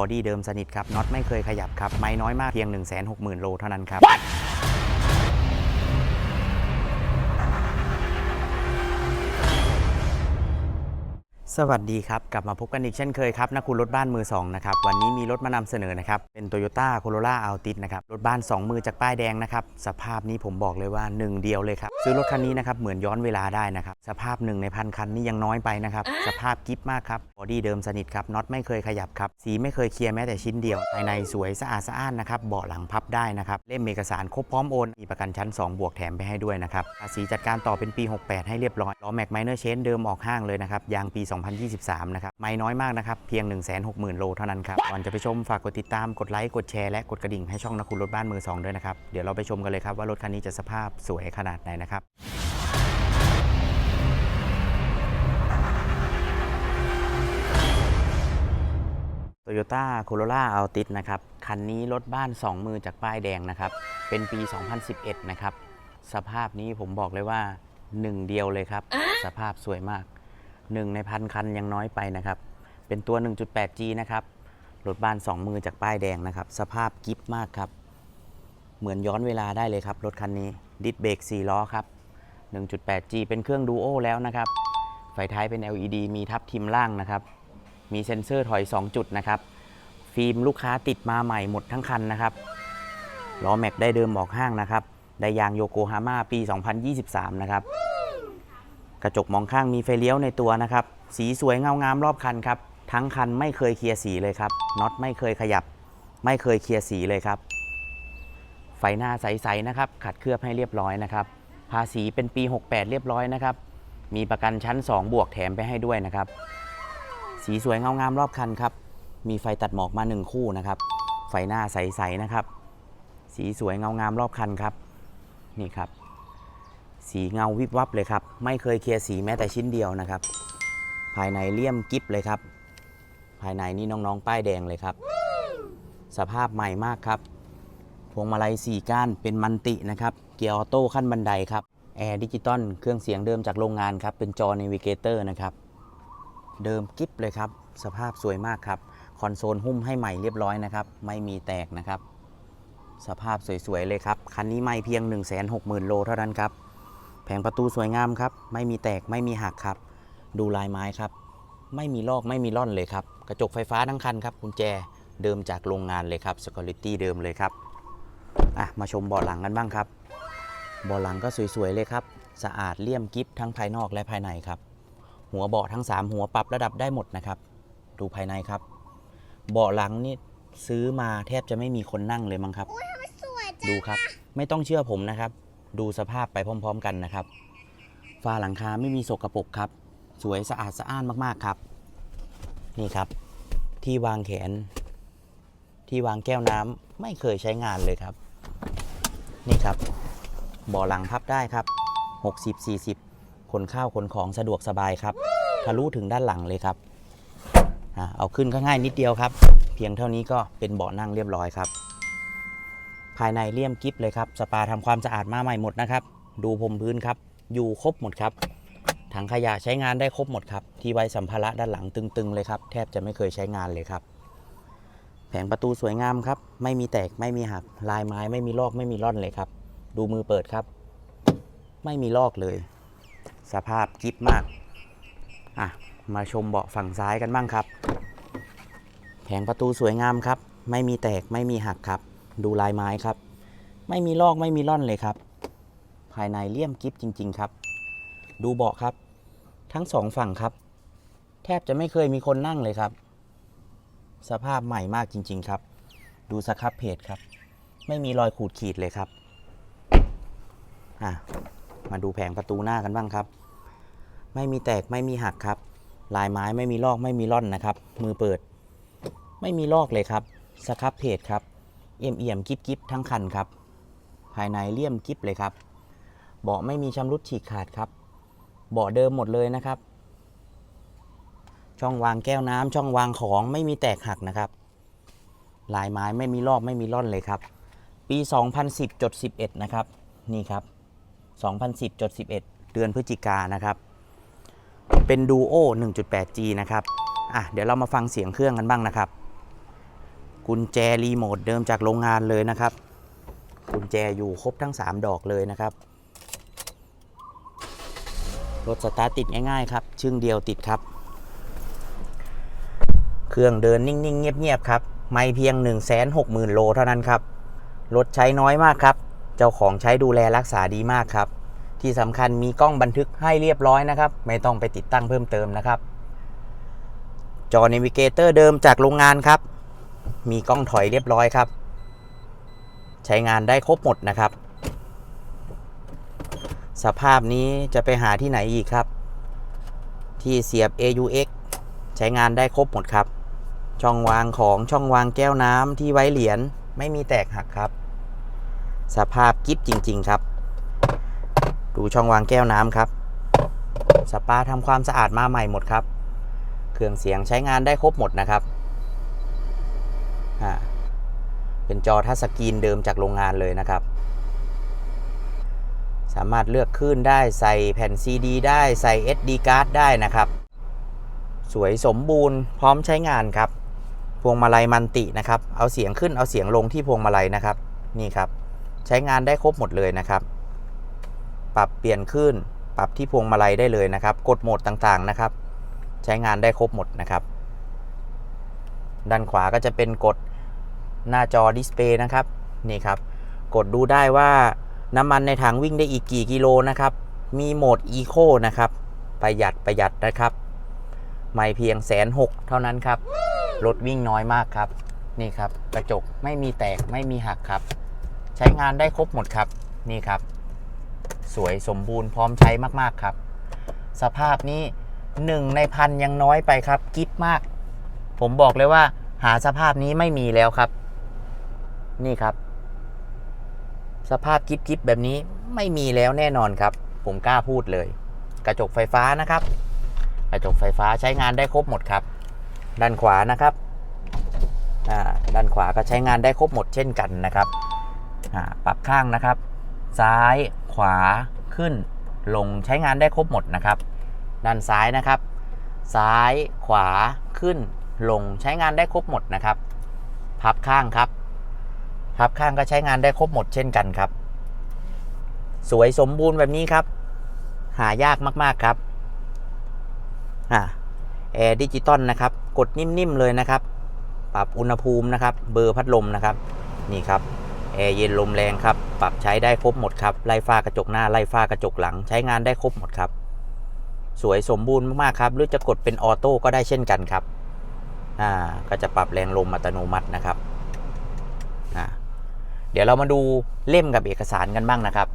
บอดี้เดิมสนิทครับน็อตไม่เคยขยับครับ ไม้น้อยมากเพียง 1 6 0 0 0 0 โลเท่านั้นครับ สวัสดีครับ กลับมาพบกันอีกเช่นเคยครับนักคุณรถบ้านมือสองนะครับวันนี้มีรถมานำเสนอนะครับเป็น Toyota Corolla Altis นะครับรถบ้าน 2 มือจากป้ายแดงนะครับสภาพนี้ผมบอกเลยว่า 1 เดียวเลยครับ ซื้อรถคันนี้นะครับเหมือนย้อนเวลาได้นะครับสภาพหนึ่งในพันคันนี่ยังน้อยไปนะครับสภาพกิ๊บมากครับบอดี้เดิมสนิทครับน็อตไม่เคยขยับครับสีไม่เคยเคลียร์แม้แต่ชิ้นเดียวภายในสวยสะอาดสะอ้านนะครับเบาะหลังพับได้นะครับเล่มเอกสารครบพร้อมโอนมีประกันชั้น 2 บวกแถมไปให้ด้วยนะครับภาษีจัดการต่อเป็นปี 68 ให้เรียบร้อยล้อแม็กไมเนอร์เชนเดิมออกห้างเลยนะครับยางปี2023 นะครับ ไม่น้อยมากนะครับ เพียง 160,000 โลเท่านั้นครับ ก่อนจะไปชมฝากกดติดตาม กดไลค์ กดแชร์และกดกระดิ่งให้ช่องนักคุณรถบ้านมือสองด้วยนะครับ เดี๋ยวเราไปชมกันเลยครับว่ารถคันนี้จะสภาพสวยขนาดไหนนะครับ Toyota Corolla Altis นะครับ คันนี้รถบ้าน 2 มือจากป้ายแดงนะครับ เป็นปี 2011 นะครับ สภาพนี้ผมบอกเลยว่า1เดียวเลยครับ สภาพสวยมาก 1 ในพันคันยังน้อยไปนะครับ เป็นตัว 1.8G นะครับ รถบ้าน 2 มือจากป้ายแดงนะครับ สภาพกิฟมากครับ เหมือนย้อนเวลาได้เลยครับ รถคันนี้ ดิสเบรก4ล้อครับ 1.8G เป็นเครื่องดูโอแล้วนะครับ ไฟท้ายเป็น LED มีทับทิมล่างนะครับ มีเซ็นเซอร์ถอย 2 จุดนะครับ ฟิล์มลูกค้าติดมาใหม่หมดทั้งคันนะครับ ล้อแม็กได้เดิมออกห้างนะครับ ได้ยางโยโกฮาม่าปี 2023 นะครับ กระจกมองข้างมีไฟเลี้ยวในตัวนะครับ สีสวยเงางามรอบคันครับ ทั้งคันไม่เคยเคลียร์สีเลยครับ น็อตไม่เคยขยับ ไม่เคยเคลียร์สีเลยครับ ไฟหน้าใสๆนะครับ ขัดเคลือบให้เรียบร้อยนะครับ ภาษีเป็นปี 68 เรียบร้อยนะครับ มีประกันชั้น 2 บวกแถมไปให้ด้วยนะครับ สีสวยเงางามรอบคันครับ มีไฟตัดหมอกมา 1 คู่นะครับ ไฟหน้าใสๆนะครับ สีสวยเงางามรอบคันครับ นี่ครับ สีเงาวิบวับเลยครับ ไม่เคยเคลียร์สีแม้แต่ชิ้นเดียวนะครับ ภายในเลี่ยมกิฟเลยครับ ภายในนี่น้องๆ ป้ายแดงเลยครับ สภาพใหม่มากครับ พวงมาลัย4ก้านเป็นมันตินะครับ เกียร์ออโต้ขั้นบันไดครับ แอร์ดิจิตอลเครื่องเสียงเดิมจากโรงงานครับ เป็นจอ n นวิเกเตอร์นะครับ เดิมกิฟเลยครับ สภาพสวยมากครับ คอนโซลหุ้มให้ใหม่เรียบร้อยนะครับ ไม่มีแตกนะครับ สภาพสวยๆเลยครับ คันนี้ไม่เพียง 160,000โลเท่านั้นครับ แผงประตูสวยงามครับ ไม่มีแตกไม่มีหักครับ ดูลายไม้ครับ ไม่มีลอกไม่มีร่อนเลยครับ กระจกไฟฟ้าทั้งคันครับกุญแจเดิมจากโรงงานเลยครับ Security เดิมเลยครับอะมาชมเบาะหลังกันบ้างครับเบาะหลังก็สวยๆเลยครับ สะอาดเลี่ยมกิฟทั้งภายนอกและภายในครับ หัวเบาะทั้ง 3 หัวปรับระดับได้หมดนะครับ ดูภายในครับ เบาะหลังนี่ซื้อมาแทบจะไม่มีคนนั่งเลยมั้งครับสวยจังดูครับ ไม่ต้องเชื่อผมนะครับ ดูสภาพไปพร้อม ๆ กันนะครับฝ้าหลังคาไม่มีสกรปรกครับ สวยสะอาดสะอ้านมากๆครับ นี่ครับ ที่วางแขน ที่วางแก้วน้ำไม่เคยใช้งานเลยครับ นี่ครับบ่อหลังพับได้ครับ 60 40 ขนข้าวขนของสะดวกสบายครับทะลุถึงด้านหลังเลยครับเอาขึ้นก็ง่ายนิดเดียวครับ เพียงเท่านี้ก็เป็นเบาะนั่งเรียบร้อยครับ ภายในเลี่ยมกิฟเลยครับสปาทำความสะอาดมาใหม่หมดนะครับ ดูพรมพื้นครับ อยู่ครบหมดครับ ถังขยะใช้งานได้ครบหมดครับ ที่ไว้สัมภาระด้านหลังตึงๆเลยครับ แทบจะไม่เคยใช้งานเลยครับ แผงประตูสวยงามครับ ไม่มีแตกไม่มีหักลายไม้ไม่มีลอกไม่มีร่อนเลยครับ ดูมือเปิดครับ ไม่มีลอกเลย สภาพกิฟมากอะมาชมเบาะฝั่งซ้ายกันบ้างครับ แผงประตูสวยงามครับ ไม่มีแตกไม่มีหักครับ ดูลายไม้ครับ ไม่มีลอกไม่มีร่อนเลยครับ ภายในเลี่ยมกิฟจริง ๆ ครับ ดูเบาะครับ ทั้งสองฝั่งครับ แทบจะไม่เคยมีคนนั่งเลยครับ สภาพใหม่มากจริง ๆ ครับ ดูสครับเพจครับ ไม่มีรอยขูดขีดเลยครับอะมาดูแผงประตูหน้ากันบ้างครับ ไม่มีแตกไม่มีหักครับ ลายไม้ไม่มีลอกไม่มีร่อนนะครับ มือเปิด ไม่มีลอกเลยครับสครับเพจครับ เอี่ยมเอี่ยมกิบกิบทั้งคันครับ ภายในเลี่ยมกิบเลยครับ เบาะไม่มีชำรุดฉีกขาดครับ เบาะเดิมหมดเลยนะครับ ช่องวางแก้วน้ำช่องวางของไม่มีแตกหักนะครับ ลายไม้ไม่มีลอกไม่มีร่อนเลยครับ ปี 2010จด11 นะครับ นี่ครับ 2010จด11 เดือนพฤศจิกานนะครับ เป็นดูโอ 1.8G นะครับ อะ เดี๋ยวเรามาฟังเสียงเครื่องกันบ้างนะครับ กุญแจรีโมทเดิมจากโรงงานเลยนะครับ กุญแจอยู่ครบทั้ง 3 ดอกเลยนะครับ รถสตาร์ทติดง่ายๆครับ ชึ่งเดียวติดครับ เครื่องเดินนิ่งๆ เงียบๆครับ ไม่เพียง 1 6 0 0 0 0 โลเท่านั้นครับ รถใช้น้อยมากครับ เจ้าของใช้ดูแลรักษาดีมากครับ ที่สำคัญมีกล้องบันทึกให้เรียบร้อยนะครับ ไม่ต้องไปติดตั้งเพิ่มเติมนะครับจอ n น v ิเกเตอร์เดิมจากโรงงานครับ มีกล้องถอยเรียบร้อยครับ ใช้งานได้ครบหมดนะครับ สภาพนี้จะไปหาที่ไหนอีกครับ ที่เสียบ AUX ใช้งานได้ครบหมดครับ ช่องวางของช่องวางแก้วน้ำที่ไว้เหรียญไม่มีแตกหักครับ สภาพกิฟจริง ๆ ครับ ดูช่องวางแก้วน้ำครับสปาทำความสะอาดมาใหม่หมดครับ เครื่องเสียงใช้งานได้ครบหมดนะครับ เป็นจอทัชสกรีนเดิมจากโรงงานเลยนะครับ สามารถเลือกคลื่นได้ใส่แผ่น CD ได้ใส่ SD card ได้นะครับ สวยสมบูรณ์พร้อมใช้งานครับ พวงมาลัยมันตินะครับ เอาเสียงขึ้นเอาเสียงลงที่พวงมาลัยนะครับ นี่ครับ ใช้งานได้ครบหมดเลยนะครับ ปรับเปลี่ยนคลื่นปรับที่พวงมาลัยได้เลยนะครับ กดโหมดต่างๆนะครับ ใช้งานได้ครบหมดนะครับ ด้านขวาก็จะเป็นกด หน้าจอดิสเพย์นะครับนี่ครับ กดดูได้ว่าน้ำมันในถังวิ่งได้อีกกี่กิโลนะครับ มีโหมดอีโคนะครับ ประหยัดประหยัดนะครับ ไม่เพียงแสนหกเท่านั้นครับ รถวิ่งน้อยมากครับ นี่ครับ กระจกไม่มีแตกไม่มีหักครับ ใช้งานได้ครบหมดครับ นี่ครับ สวยสมบูรณ์พร้อมใช้มากๆครับ สภาพนี้หนึ่งในพันยังน้อยไปครับ กิฟมาก ผมบอกเลยว่า หาสภาพนี้ไม่มีแล้วครับ นี่ครับ สภาพกิฟกิฟแบบนี้ไม่มีแล้วแน่นอนครับ ผมกล้าพูดเลย กระจกไฟฟ้านะครับ กระจกไฟฟ้าใช้งานได้ครบหมดครับ ด้านขวานะครับด้านขวาก็ใช้งานได้ครบหมดเช่นกันนะครับปรับข้างนะครับ ซ้ายขวาขึ้น ลงใช้งานได้ครบหมดนะครับ ด้านซ้ายนะครับ ซ้ายขวาขึ้น ลงใช้งานได้ครบหมดนะครับ พับข้างครับ พับข้างก็ใช้งานได้ครบหมดเช่นกันครับ สวยสมบูรณ์แบบนี้ครับ หายากมากๆครับอ่าแอร์ดิจิตอลนะครับ กดนิ่มๆเลยนะครับ ปรับอุณหภูมินะครับ เบอร์พัดลมนะครับ นี่ครับแอร์เย็นลมแรงครับ ปรับใช้ได้ครบหมดครับ ไล่ฝ้ากระจกหน้า ไล่ฝ้ากระจกหลัง ใช้งานได้ครบหมดครับ สวยสมบูรณ์มากๆครับ หรือจะกดเป็นออโต้ก็ได้เช่นกันครับ อ่า ก็จะปรับแรงลมอัตโนมัตินะครับ เดี๋ยวเรามาดูเล่มกับเอกสารกันบ้างนะครับ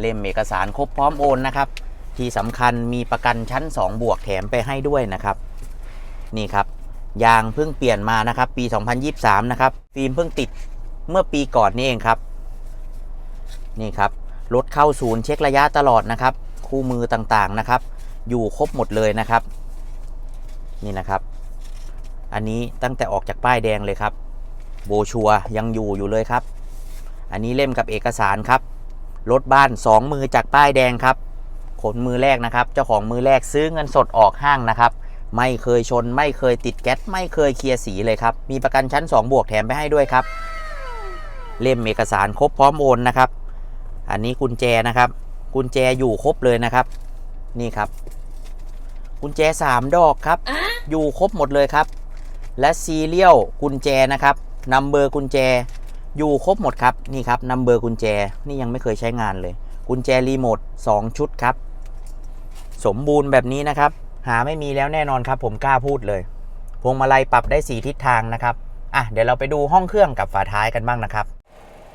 เล่มเอกสารครบพร้อมโอนนะครับ ที่สำคัญมีประกันชั้น 2 บวกแถมไปให้ด้วยนะครับ นี่ครับยางเพิ่งเปลี่ยนมานะครับ ปี 2023 นะครับฟิล์มเพิ่งติดเมื่อปีก่อนนี่เองครับ นี่ครับรถเข้าศูนย์เช็คระยะตลอดนะครับ คู่มือต่างๆนะครับ อยู่ครบหมดเลยนะครับ นี่นะครับ อันนี้ตั้งแต่ออกจากป้ายแดงเลยครับ โบชัวร์ยังอยู่อยู่เลยครับ อันนี้เล่มกับเอกสารครับ รถบ้าน 2 มือจากป้ายแดงครับ ขนมือแรกนะครับ เจ้าของมือแรกซื้อเงินสดออกห้างนะครับ ไม่เคยชน ไม่เคยติดแก๊ส ไม่เคยเคลียร์สีเลยครับ มีประกันชั้น 2 บวกแถมไปให้ด้วยครับ เล่มเอกสารครบพร้อมโอนนะครับ อันนี้กุญแจนะครับ กุญแจอยู่ครบเลยนะครับ นี่ครับ กุญแจ 3 ดอกครับ อยู่ครบหมดเลยครับ และซีเรียลกุญแจนะครับ นัมเบอร์กุญแจอยู่ครบหมดครับนี่ครับนัมเบอร์กุญแจนี่ยังไม่เคยใช้งานเลย กุญแจรีโมท2ชุดครับ สมบูรณ์แบบนี้นะครับ หาไม่มีแล้วแน่นอนครับ ผมกล้าพูดเลย พวงมาลัยปรับได้ 4 ทิศทางนะครับอะเดี๋ยวเราไปดูห้องเครื่องกับฝาท้ายกันบ้างนะครับ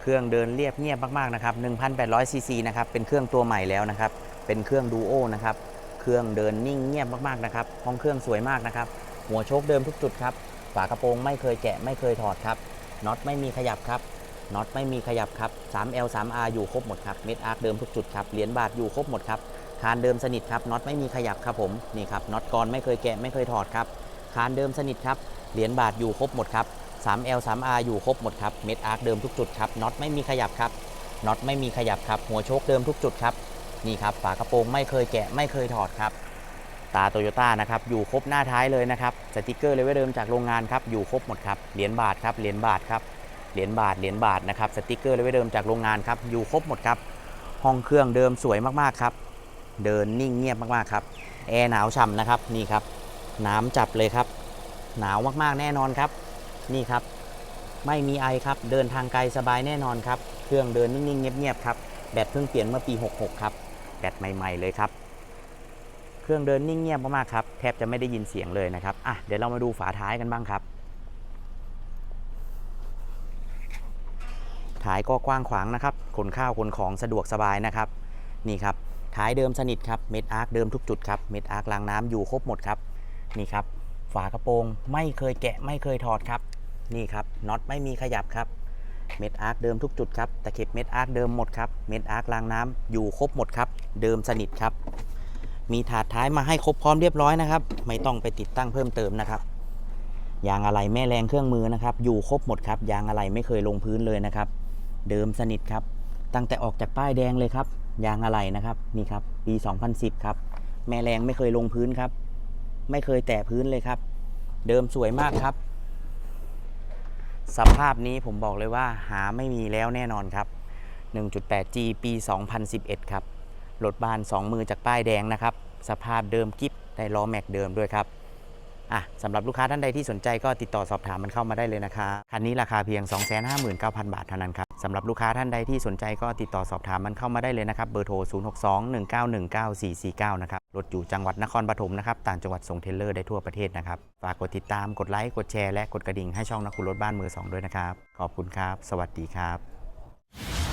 เครื่องเดินเรียบเงียบมากๆนะครับ1,800ซีซีนะครับเป็นเครื่องตัวใหม่แล้วนะครับ เป็นเครื่องดูโอนะครับ เครื่องเดินนิ่งเงียบมากๆนะครับ ห้องเครื่องสวยมากนะครับ หัวโชคเดิมทุกจุดครับ ฝากระโปรงไม่เคยแกะไม่เคยถอดครับน็อตไม่มีขยับครับน็อตไม่มีขยับครับ 3L 3R อยู่ครบหมดครับ เม็ดอาร์คเดิมทุกจุดครับ เหรียญบาทอยู่ครบหมดครับ คานเดิมสนิทครับ น็อตไม่มีขยับครับผม นี่ครับ น็อตกรไม่เคยแกะไม่เคยถอดครับ คานเดิมสนิทครับ เหรียญบาทอยู่ครบหมดครับ 3L 3R อยู่ครบหมดครับ เม็ดอาร์คเดิมทุกจุดครับ น็อตไม่มีขยับครับ น็อตไม่มีขยับครับ หัวโชคเดิมทุกจุดครับ นี่ครับ ฝากระโปรงไม่เคยแกะไม่เคยถอดครับ ตาโตโยต้านะครับอยู่ครบหน้าท้ายเลยนะครับสติกเกอร์เลยไว้เดิมจากโรงงานครับอยู่ครบหมดครับเหรียญบาทครับเหรียญบาทครับเหรียญบาทเหรียญบาทนะครับสติกเกอร์เลยไว้เดิมจากโรงงานครับอยู่ครบหมดครับห้องเครื่องเดิมสวยมากๆครับเดินนิ่งเงียบมากๆครับแอร์หนาวฉ่ำนะครับนี่ครับน้ำจับเลยครับ หนาวมากๆแน่นอนครับนี่ครับไม่มีไอครับเดินทางไกลสบายแน่นอนครับเครื่องเดินนิ่งๆเงียบๆครับแบตเพิ่งเปลี่ยนเมื่อปี 66 ครับแบตใหม่ ๆ เลยครับ เครื่องเดินนิ่งเงียบมากๆครับแทบจะไม่ได้ยินเสียงเลยนะครับอะเดี๋ยวเรามาดูฝาท้ายกันบ้างครับท้ายก็กว้างขวางนะครับ ขนข้าวขนของสะดวกสบายนะครับ นี่ครับ ท้ายเดิมสนิทครับ เม็ดอาร์คเดิมทุกจุดครับ เม็ดอาร์คล้างน้ำอยู่ครบหมดครับ นี่ครับ ฝากระโปรงไม่เคยแกะไม่เคยถอดครับ นี่ครับ น็อตไม่มีขยับครับ เม็ดอาร์คเดิมทุกจุดครับ ตะเข็บเม็ดอาร์คเดิมหมดครับ เม็ดอาร์คล้างน้ำอยู่ครบหมดครับ เดิมสนิทครับ มีถาดท้ายมาให้ครบพร้อมเรียบร้อยนะครับ ไม่ต้องไปติดตั้งเพิ่มเติมนะครับยางอะไหล่แม่แรงเครื่องมือนะครับ อยู่ครบหมดครับ ยางอะไหล่ไม่เคยลงพื้นเลยนะครับ เดิมสนิทครับ ตั้งแต่ออกจากป้ายแดงเลยครับ ยางอะไหล่นะครับนี่ครับ ปี 2010 ครับ แม่แรงไม่เคยลงพื้นครับ ไม่เคยแตะพื้นเลยครับ เดิมสวยมากครับ สภาพนี้ผมบอกเลยว่าหาไม่มีแล้วแน่นอนครับ 1.8G ปี 2011 ครับ รถบ้าน 2 มือจากป้ายแดงนะครับ สภาพเดิมกิฟได้ล้อแม็กเดิมด้วยครับอะสำหรับลูกค้าท่านใดที่สนใจก็ติดต่อสอบถามมันเข้ามาได้เลยนะคะคันนี้ราคาเพียง 259,000 บาทเท่านั้นครับสำหรับลูกค้าท่านใดที่สนใจก็ติดต่อสอบถามมันเข้ามาได้เลยนะครับ เบอร์โทร 0621919449 นะครับ รถอยู่จังหวัดนครปฐมนะครับ ต่างจังหวัดส่งเทลเลอร์ได้ทั่วประเทศนะครับ ฝากกดติดตาม กดไลค์ กดแชร์ และกดกระดิ่งให้ช่องนักขุดรถบ้านมือสองด้วยนะครับ ขอบคุณครับ สวัสดีครับ